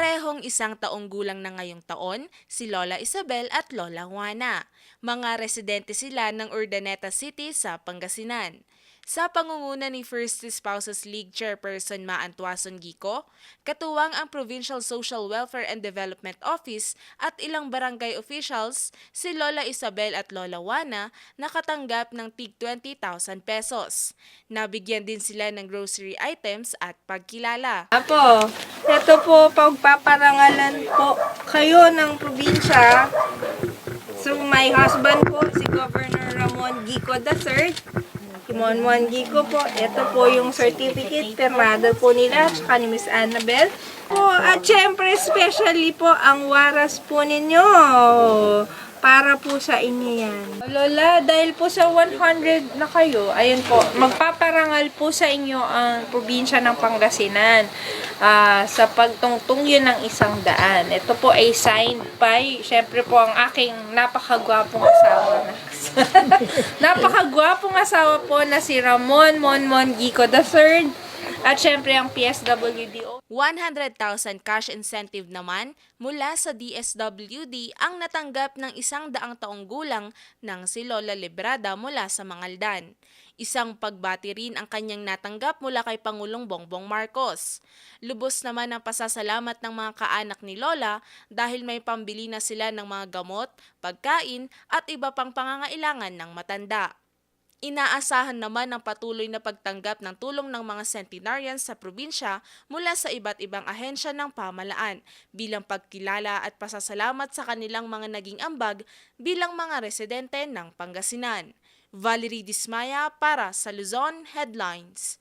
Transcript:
Parehong isang taong gulang na ngayong taon, si Lola Isabel at Lola Juana. Mga residente sila ng Urdaneta City sa Pangasinan. Sa pangunguna ni First Spouses League Chairperson Maan Tuason Gico, katuwang ang Provincial Social Welfare and Development Office at ilang barangay officials, si Lola Isabel at Lola Juana nakatanggap ng tig 20,000 pesos. Nabigyan din sila ng grocery items at pagkilala. Apo, ito po pagpaparangalan po kayo ng probinsya. So my husband po, si Governor Ramon Gico III. Si Monmon Gico po, ito po yung certificate, pirmado po nila, tsaka ni Miss Annabel. Po, at syempre, especially po ang waras po ninyo. Para po sa inyo yan. Lola, dahil po sa 100 na kayo, ayun po, magpaparangal po sa inyo ang probinsya ng Pangasinan ah, sa pagtungtong yun ng isang daan. Ito po ay signed by, syempre po ang aking napakagwapong asawa na. napakagwapong asawa po na si Ramon Monmon Gico III at syempre ang PSWDO 100,000 cash incentive naman mula sa DSWD ang natanggap ng isang daang taong gulang ng si Lola Librada mula sa Mangaldan. Isang pagbati rin ang kanyang natanggap mula kay Pangulong Bongbong Marcos. Lubos naman ang pasasalamat ng mga kaanak ni Lola dahil may pambili na sila ng mga gamot, pagkain at iba pang pangangailangan ng matanda. Inaasahan naman ang patuloy na pagtanggap ng tulong ng mga centenarians sa probinsya mula sa iba't ibang ahensya ng pamalaan bilang pagkilala at pasasalamat sa kanilang mga naging ambag bilang mga residente ng Pangasinan. Valerie Dismaya para sa Luzon Headlines.